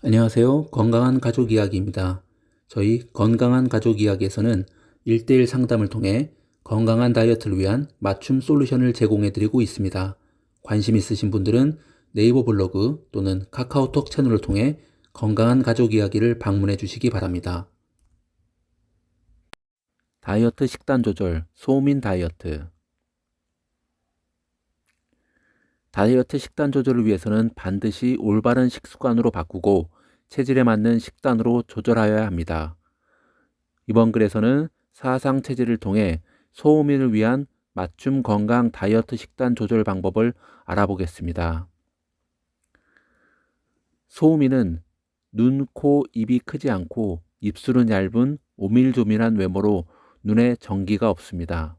안녕하세요. 건강한 가족 이야기입니다. 저희 건강한 가족 이야기에서는 1대1 상담을 통해 건강한 다이어트를 위한 맞춤 솔루션을 제공해 드리고 있습니다. 관심 있으신 분들은 네이버 블로그 또는 카카오톡 채널을 통해 건강한 가족 이야기를 방문해 주시기 바랍니다. 다이어트 식단 조절, 소민 다이어트. 다이어트 식단 조절을 위해서는 반드시 올바른 식습관으로 바꾸고 체질에 맞는 식단으로 조절하여야 합니다. 이번 글에서는 사상 체질을 통해 소음인을 위한 맞춤 건강 다이어트 식단 조절 방법을 알아보겠습니다. 소음인은 눈, 코, 입이 크지 않고 입술은 얇은 오밀조밀한 외모로 눈에 전기가 없습니다.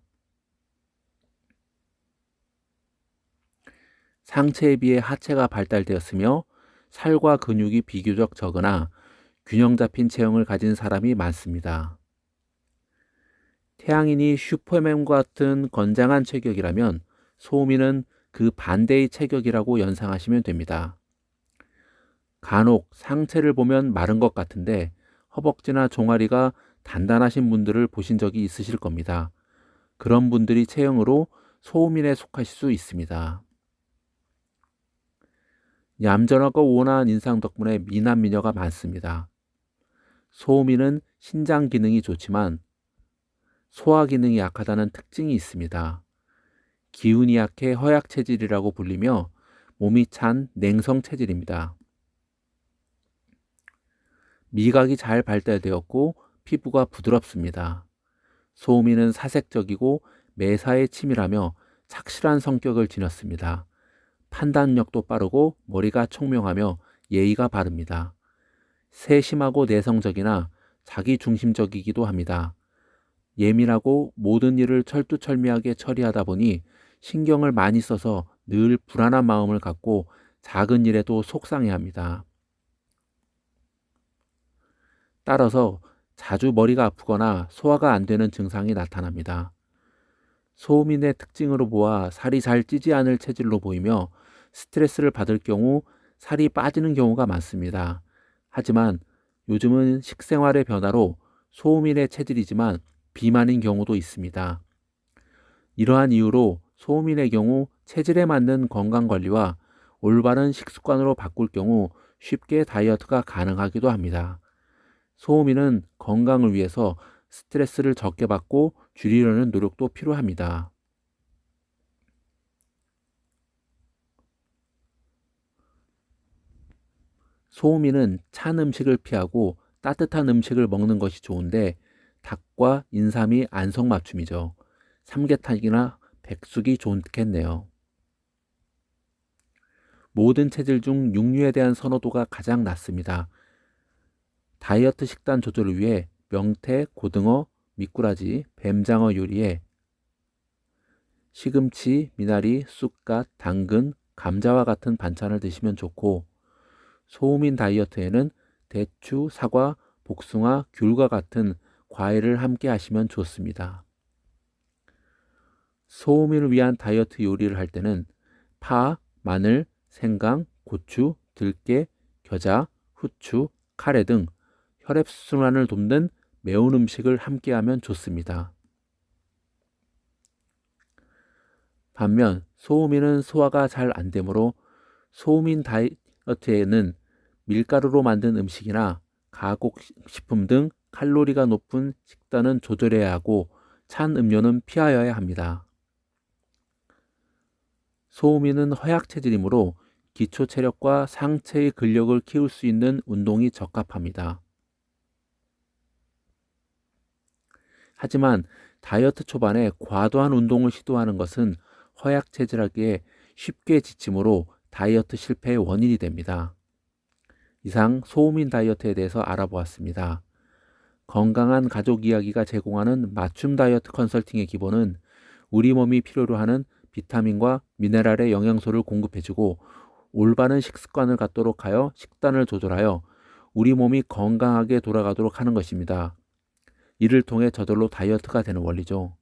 상체에 비해 하체가 발달되었으며 살과 근육이 비교적 적으나 균형 잡힌 체형을 가진 사람이 많습니다. 태양인이 슈퍼맨과 같은 건장한 체격이라면 소음인은 그 반대의 체격이라고 연상하시면 됩니다. 간혹 상체를 보면 마른 것 같은데 허벅지나 종아리가 단단하신 분들을 보신 적이 있으실 겁니다. 그런 분들이 체형으로 소음인에 속하실 수 있습니다. 얌전하고 온화한 인상 덕분에 미남 미녀가 많습니다. 소음인은 신장 기능이 좋지만 소화 기능이 약하다는 특징이 있습니다. 기운이 약해 허약 체질이라고 불리며 몸이 찬 냉성 체질입니다. 미각이 잘 발달되었고 피부가 부드럽습니다. 소음인은 사색적이고 매사에 치밀하며 착실한 성격을 지녔습니다. 판단력도 빠르고 머리가 총명하며 예의가 바릅니다. 세심하고 내성적이나 자기 중심적이기도 합니다. 예민하고 모든 일을 철두철미하게 처리하다 보니 신경을 많이 써서 늘 불안한 마음을 갖고 작은 일에도 속상해 합니다. 따라서 자주 머리가 아프거나 소화가 안 되는 증상이 나타납니다. 소음인의 특징으로 보아 살이 잘 찌지 않을 체질로 보이며 스트레스를 받을 경우 살이 빠지는 경우가 많습니다. 하지만 요즘은 식생활의 변화로 소음인의 체질이지만 비만인 경우도 있습니다. 이러한 이유로 소음인의 경우 체질에 맞는 건강 관리와 올바른 식습관으로 바꿀 경우 쉽게 다이어트가 가능하기도 합니다. 소음인은 건강을 위해서 스트레스를 적게 받고 줄이려는 노력도 필요합니다. 소음인은 찬 음식을 피하고 따뜻한 음식을 먹는 것이 좋은데 닭과 인삼이 안성맞춤이죠. 삼계탕이나 백숙이 좋겠네요. 모든 체질 중 육류에 대한 선호도가 가장 낮습니다. 다이어트 식단 조절을 위해 명태, 고등어, 미꾸라지, 뱀장어 요리에 시금치, 미나리, 쑥갓, 당근, 감자와 같은 반찬을 드시면 좋고 소음인 다이어트에는 대추, 사과, 복숭아, 귤과 같은 과일을 함께 하시면 좋습니다. 소음인을 위한 다이어트 요리를 할 때는 파, 마늘, 생강, 고추, 들깨, 겨자, 후추, 카레 등 혈액순환을 돕는 매운 음식을 함께하면 좋습니다. 반면 소음인은 소화가 잘 안 되므로 소음인 다이 어트에는 밀가루로 만든 음식이나 가곡식품 등 칼로리가 높은 식단은 조절해야 하고 찬 음료는 피하여야 합니다. 소음인은 허약 체질이므로 기초 체력과 상체의 근력을 키울 수 있는 운동이 적합합니다. 하지만 다이어트 초반에 과도한 운동을 시도하는 것은 허약 체질하기에 쉽게 지치므로 다이어트 실패의 원인이 됩니다. 이상 소음인 다이어트에 대해서 알아보았습니다. 건강한 가족 이야기가 제공하는 맞춤 다이어트 컨설팅의 기본은 우리 몸이 필요로 하는 비타민과 미네랄의 영양소를 공급해주고 올바른 식습관을 갖도록 하여 식단을 조절하여 우리 몸이 건강하게 돌아가도록 하는 것입니다. 이를 통해 저절로 다이어트가 되는 원리죠.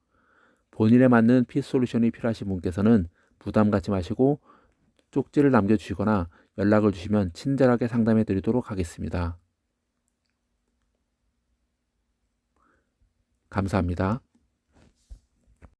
본인에 맞는 피 솔루션이 필요하신 분께서는 부담 갖지 마시고 쪽지를 남겨주시거나 연락을 주시면 친절하게 상담해 드리도록 하겠습니다. 감사합니다.